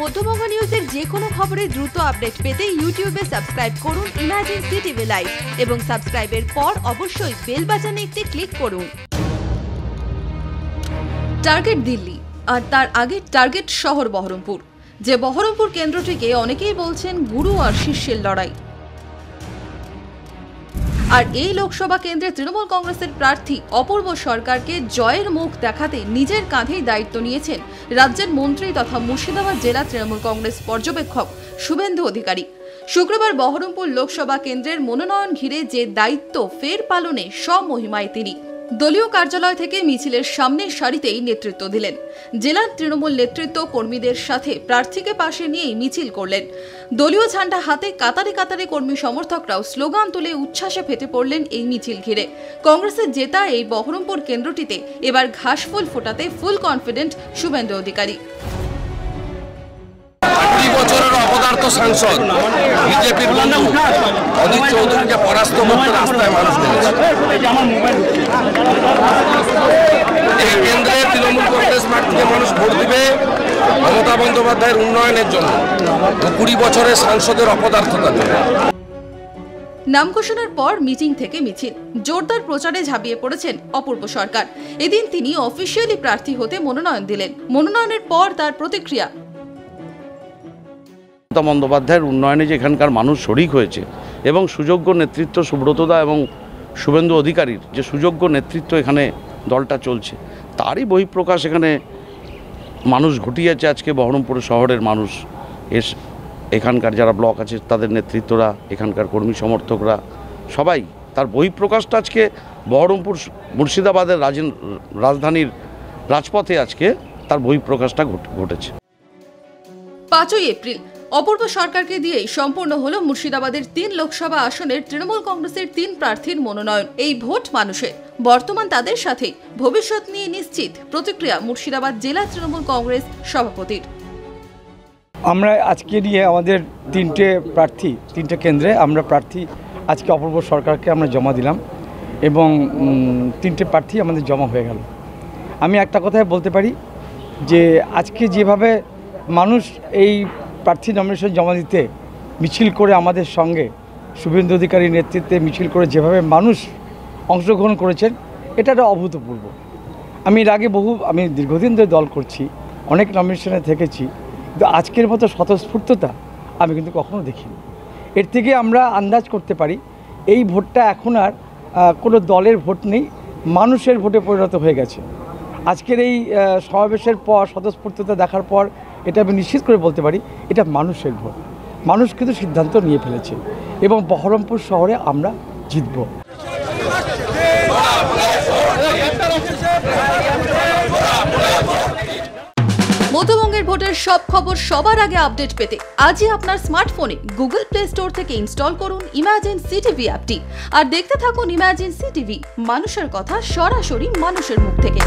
মধ্যবঙ্গ নিউজের যে কোনো খবরের দ্রুত আপডেট পেতে ইউটিউবে সাবস্ক্রাইব করুন ইমাজিন সিটিভি লাইভ এবং সাবস্ক্রাইবের পর অবশ্যই বেল বাজানে একটি ক্লিক করুন। টার্গেট দিল্লি আর তার আগে টার্গেট শহর বহরমপুর। যে বহরমপুর কেন্দ্রটিকে অনেকেই বলছেন গুরু আর শিষ্যের লড়াই। আর এই লোকসভা কেন্দ্রে তৃণমূল কংগ্রেসের প্রার্থী অপূর্ব সরকারকে জয়ের মুখ দেখাতে নিজের কাঁধেই দায়িত্ব নিয়েছেন রাজ্যের মন্ত্রী তথা মুর্শিদাবাদ জেলা তৃণমূল কংগ্রেস পর্যবেক্ষক শুভেন্দু অধিকারী। শুক্রবার বহরমপুর লোকসভা কেন্দ্রের মনোনয়ন ঘিরে যে দায়িত্ব ফের পালনে স্বমহিমায় তিনি। দলীয় কার্যালয় থেকে মিছিলের সামনের সারিতেই নেতৃত্ব দিলেন। জেলার তৃণমূল নেতৃত্ব কর্মীদের সাথে প্রার্থীকে পাশে নিয়েই মিছিল করলেন। দলীয় ঝান্ডা হাতে কাতারে কাতারে কর্মী সমর্থকরাও স্লোগান তুলে উচ্ছ্বাসে ফেটে পড়লেন এই মিছিল ঘিরে। কংগ্রেসের জেতা এই বহরমপুর কেন্দ্রটিতে এবার ঘাসফুল ফোটাতে ফুল কনফিডেন্ট শুভেন্দু অধিকারী। বছরের সাংসদ, বিজেপির অজিত চৌধুরীকে পরাস্ত করতে রাস্তায় মানুষ নেমেছে। এই কেন্দ্রে তৃণমূল কংগ্রেস প্রার্থীকে মানুষ ভোট দিবে মমতা বন্দ্যোপাধ্যায়ের উন্নয়নের জন্য কুড়ি বছরের সাংসদের অপদার্থতার জন্য। নাম ঘোষণার পর মিটিং থেকে মিছিল, জোরদার প্রচারে ঝাঁপিয়ে পড়েছেন অপূর্ব সরকার। এদিন তিনি অফিসিয়ালি প্রার্থী হতে মনোনয়ন দিলেন। মনোনয়নের পর তার প্রতিক্রিয়া মমতা বন্দ্যোপাধ্যায়ের উন্নয়নে যে এখানকার মানুষ শরিক হয়েছে এবং সুযোগ্য নেতৃত্ব সুব্রতদা এবং শুভেন্দু অধিকারীর যে সুযোগ্য নেতৃত্ব এখানে দলটা চলছে, তারই বহিঃপ্রকাশ এখানে মানুষ ঘটিয়েছে আজকে বহরমপুর শহরের মানুষ। এস, এখানকার যারা ব্লক আছে তাদের নেতৃত্বরা, এখানকার কর্মী সমর্থকরা, সবাই তার বহিঃপ্রকাশটা আজকে বহরমপুর মুর্শিদাবাদের রাজধানীর রাজপথে আজকে তার বহিঃপ্রকাশটা ঘট- ঘটেছে। পাঁচই এপ্রিল অপূর্ব সরকারকে দিয়েই সম্পূর্ণ হলো মুর্শিদাবাদের তিন লোকসভা আসনের তৃণমূল কংগ্রেসের তিন প্রার্থীর মনোনয়ন। এই ভোট মানুষের। বর্তমান তাদের সাথে ভবিষ্যৎ নিয়ে নিশ্চিত। প্রতিক্রিয়া মুর্শিদাবাদ জেলা তৃণমূল কংগ্রেস সভাপতির। আমরা আজকে নিয়ে আমাদের তিনটে প্রার্থী, তিনটে কেন্দ্রে আমরা প্রার্থী আজকে অপূর্ব সরকারকে আমরা জমা দিলাম এবং তিনটে প্রার্থী আমাদের জমা হয়ে গেল। আমি একটা কথাই বলতে পারি যে আজকে যেভাবে মানুষ এই প্রার্থী নমিনেশন জমা দিতে মিছিল করে আমাদের সঙ্গে শুভেন্দু অধিকারীর নেতৃত্বে মিছিল করে যেভাবে মানুষ অংশগ্রহণ করেছেন এটা একটা অভূতপূর্ব। আমি এর আগে বহু, আমি দীর্ঘদিন ধরে দল করছি, অনেক নমিনেশনে থেকেছি, কিন্তু আজকের মতো স্বতঃস্ফূর্ততা আমি কিন্তু কখনো দেখিনি। এর থেকে আমরা আন্দাজ করতে পারি, এই ভোটটা এখন আর কোনো দলের ভোট নেই, মানুষের ভোটে পরিণত হয়ে গেছে। আজকের এই সমাবেশের পর, স্বতঃস্ফূর্ততা দেখার পর এটা আমি নিশ্চিত করে বলতে পারি, এটা মানুষের ভোট। মানুষ কিন্তু সিদ্ধান্ত নিয়ে ফেলেছে এবং বহরমপুর শহরে আমরা জিতবো। মধ্যবঙ্গের ভোটের সব খবর সবার আগে আপডেট পেতে আজই আপনার স্মার্টফোনে গুগল প্লে স্টোর থেকে ইনস্টল করুন ইমাজিন সিটিভি অ্যাপটি। আর দেখতে থাকুন ইমাজিন সিটিভি, মানুষের কথা সরাসরি মানুষের মুখ থেকে।